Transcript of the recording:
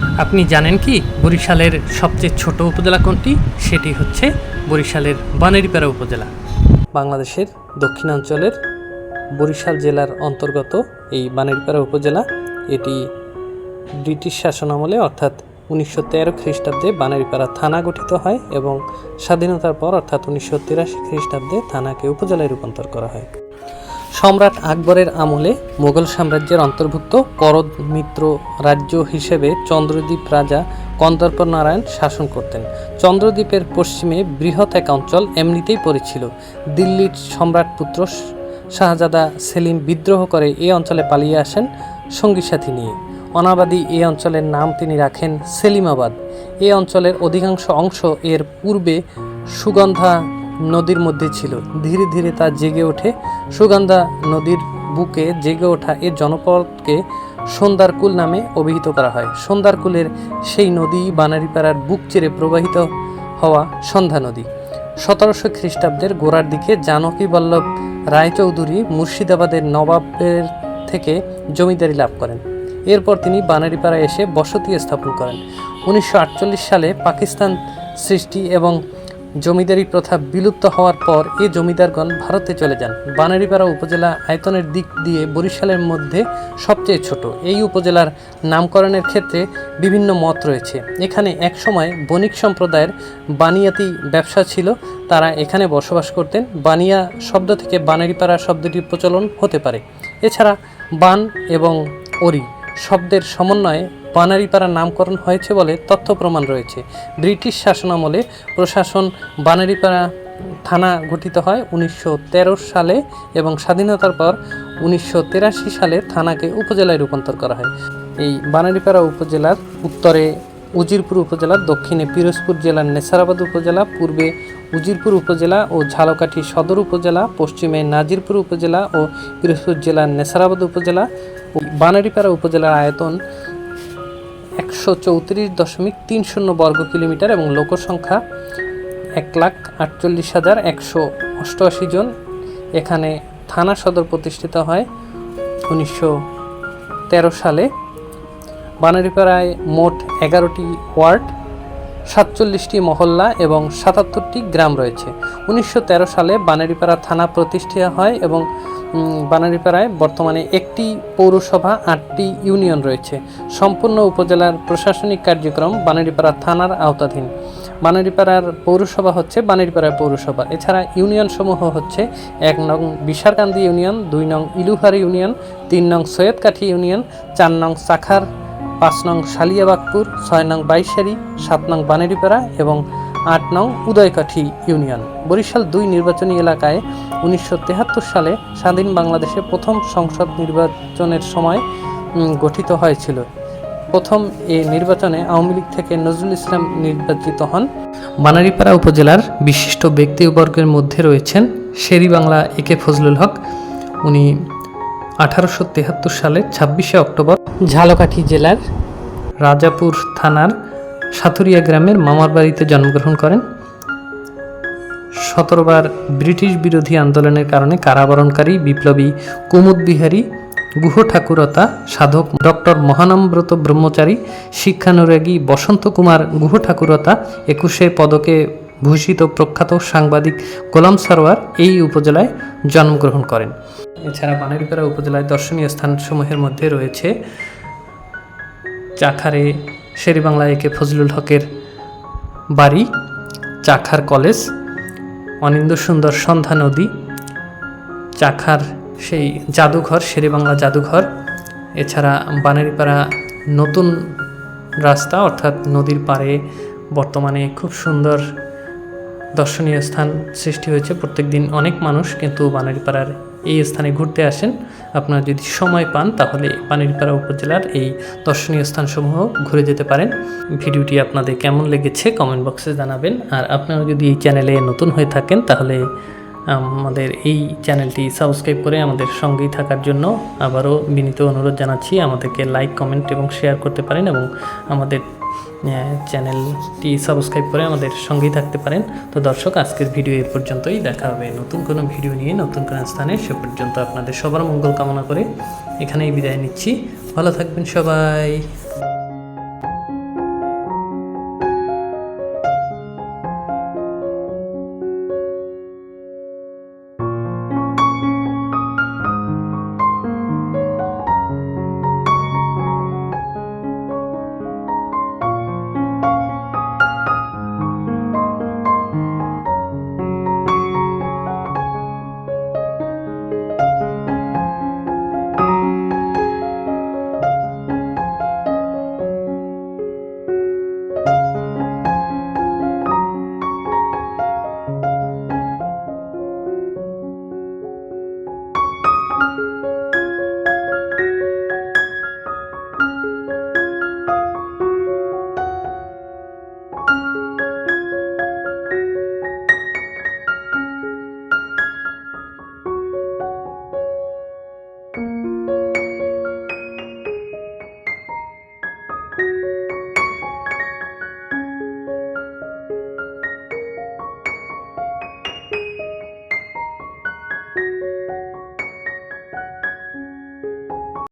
আপনি জানেন কি? বরিশালের সবচেয়ে ছোট উপজেলা কোনটি? সেটি হচ্ছে বরিশালের বানেরিপাড়া উপজেলা। বাংলাদেশের দক্ষিণাঞ্চলের বরিশাল জেলার অন্তর্গত এই বানেরিপাড়া উপজেলা, এটি ব্রিটিশ শাসন আমলে অর্থাৎ উনিশশো তেরো খ্রিস্টাব্দে বানারীপাড়া থানা গঠিত হয় এবং স্বাধীনতার পর, অর্থাৎ উনিশশো তিরাশি খ্রিস্টাব্দে থানাকে উপজেলায় রূপান্তর করা হয়। সম্রাট আকবরের আমলে মোগল সাম্রাজ্যের অন্তর্ভুক্ত করদ মিত্র রাজ্য হিসেবে চন্দ্রদ্বীপ রাজা কন্দর্প নারায়ণ শাসন করতেন। চন্দ্রদ্বীপের পশ্চিমে বৃহৎ এক অঞ্চল এমনিতেই পড়েছিল দিল্লির সম্রাট পুত্র শাহজাদা সেলিম বিদ্রোহ করে এই অঞ্চলে পালিয়ে আসেন সঙ্গী সাথী নিয়ে। অনাবাদী এই অঞ্চলের নাম তিনি রাখেন সেলিমাবাদ। এই অঞ্চলের অধিকাংশ অংশ এর পূর্বে সুগন্ধা নদীর মধ্যে ছিল। ধীরে ধীরে তা জেগে ওঠে। সুগন্ধা নদীর বুকে জেগে ওঠা এ জনপদকে সন্ধ্যারকুল নামে অভিহিত করা হয়। সন্ধ্যারকুলের সেই নদী বানারীপাড়ার বুক চিরে প্রবাহিত হওয়া সন্ধ্যা নদী। সতেরোশো খ্রিস্টাব্দের গোড়ার দিকে জানকী বল্লভ রায়চৌধুরী মুর্শিদাবাদের নবাবের থেকে জমিদারি লাভ করেন। এরপর তিনি বানারীপাড়ায় এসে বসতি স্থাপন করেন। উনিশশো আটচল্লিশ সালে পাকিস্তান সৃষ্টি এবং জমিদারি প্রথা বিলুপ্ত হওয়ার পর এ জমিদারগণ ভারতে চলে যান। বানারীপাড়া উপজেলা আয়তনের দিক দিয়ে বরিশালের মধ্যে সবচেয়ে ছোট। এই উপজেলার নামকরণের ক্ষেত্রে বিভিন্ন মত রয়েছে। এখানে একসময় বণিক সম্প্রদায়ের বানিয়াতি ব্যবসা ছিল। তারা এখানে বসবাস করতেন। বানিয়া শব্দ থেকে বানারীপাড়া শব্দটির প্রচলন হতে পারে। এছাড়া বান এবং ওরি শব্দের সমন্বয়ে বানারীপাড়া নামকরণ হয়েছে বলে তথ্য প্রমাণ রয়েছে। ব্রিটিশ শাসনামলে প্রশাসন বানারীপাড়া থানা গঠিত হয় উনিশশো তেরো সালে এবং স্বাধীনতার পর উনিশশো সালে থানাকে উপজেলায় রূপান্তর করা হয়। এই বানারীপাড়া উপজেলার উত্তরে উজিরপুর উপজেলা দক্ষিণে পিরোজপুর জেলার নেসারাবাদ উপজেলা, পূর্বে উজিরপুর উপজেলা ও ঝালকাঠি সদর উপজেলা, পশ্চিমে নাজিরপুর উপজেলা ও পিরোজপুর জেলার নেসারাবাদ উপজেলা। বানারীপাড়া উপজেলার আয়তন একশো চৌত্রিশ দশমিক তিন শূন্য বর্গ কিলোমিটার এবং লোকসংখ্যা এক লাখ আটচল্লিশ হাজার একশো অষ্টআশি জন। এখানে থানা সদর প্রতিষ্ঠিত হয় উনিশশো তেরো সালে। বানারীপাড়ায় মোট এগারোটি ওয়ার্ড, সাতচল্লিশটি মহল্লা এবং সাতাত্তরটি গ্রাম রয়েছে। উনিশশো তেরো সালে বানারীপাড়া থানা প্রতিষ্ঠিত হয় এবং বানারীপাড়ায় বর্তমানে একটি পৌরসভা, আটটি ইউনিয়ন রয়েছে। সম্পূর্ণ উপজেলার প্রশাসনিক কার্যক্রম বানারীপাড়া থানার আওতাধীন। বানারীপাড়ার পৌরসভা হচ্ছে বানারীপাড়া পৌরসভা। এছাড়া ইউনিয়ন সমূহ হচ্ছে এক নং বিশারকান্দি ইউনিয়ন, দুই নং ইলুহারি ইউনিয়ন, তিন নং সৈয়দকাঠি ইউনিয়ন, চার নং সাখার, পাঁচ নং সালিয়াবাগপুর ছয় নং বাইশারি, সাত নং বানেরিপাড়া এবং আট নং উদয়কাঠি ইউনিয়ন। বরিশাল দুই নির্বাচনী এলাকায় উনিশশো তেহাত্তর সালে স্বাধীন বাংলাদেশে প্রথম সংসদ নির্বাচনের সময় গঠিত হয়েছিল। প্রথম এই নির্বাচনে আওয়ামী লীগ থেকে নজরুল ইসলাম নির্বাচিত হন। বানারীপাড়া উপজেলার বিশিষ্ট ব্যক্তিবর্গের মধ্যে রয়েছেন শেরি বাংলা এ কে ফজলুল হক। উনি আঠারোশো তেহাত্তর সালের ছাব্বিশে অক্টোবর ঝালকাঠি জেলার রাজাপুর থানার সাথুরিয়া গ্রামের মামার বাড়িতে জন্মগ্রহণ করেন। সতেরোবার ব্রিটিশ বিরোধী আন্দোলনের কারণে কারাবরণকারী বিপ্লবী কুমুদ বিহারী, গুহ ঠাকুরতা সাধক ডক্টর মহানম্রত ব্রহ্মচারী, শিক্ষানুরাগী বসন্ত কুমার গুহ ঠাকুরতা একুশে পদকে ভূষিত প্রখ্যাত সাংবাদিক গোলাম সরোয়ার এই উপজেলায় জন্মগ্রহণ করেন। এছাড়া বানারীপাড়া উপজেলায় দর্শনীয় স্থানসমূহের মধ্যে রয়েছে চাখারে শেরিবাংলা একে ফজলুল হকের বাড়ি, চাখার কলেজ অনিন্দ সুন্দর সন্ধ্যা নদী, চাখার সেই জাদুঘর, শেরেবাংলা জাদুঘর। এছাড়া বানারীপাড়া নতুন রাস্তা, অর্থাৎ নদীর পাড়ে বর্তমানে খুব সুন্দর দর্শনীয় স্থান সৃষ্টি হয়েছে। প্রত্যেক দিন অনেক মানুষ কিন্তু বানারীপাড়ার এই স্থানে ঘুরতে আসেন। আপনারা যদি সময় পান, তাহলে পানিরপাড়া উপজেলার এই দর্শনীয় স্থানসমূহ ঘুরে যেতে পারেন। ভিডিওটি আপনাদের কেমন লেগেছে কমেন্ট বক্সে জানাবেন। আর আপনারা যদি এই চ্যানেলে নতুন হয়ে থাকেন, তাহলে আমাদের এই চ্যানেলটি সাবস্ক্রাইব করে আমাদের সঙ্গেই থাকার জন্য আবারও বিনীত অনুরোধ জানাচ্ছি। আমাদেরকে লাইক, কমেন্ট এবং শেয়ার করতে পারেন এবং আমাদের চ্যানেলটি সাবস্ক্রাইব করে আমাদের সঙ্গেই থাকতে পারেন। তো দর্শক, আজকের ভিডিও এ পর্যন্তই। দেখা হবে নতুন কোনো ভিডিও নিয়ে, নতুন কোনো স্থানে। সে পর্যন্ত আপনাদের সবার মঙ্গল কামনা করে এখানেই বিদায় নিচ্ছি। ভালো থাকবেন সবাই।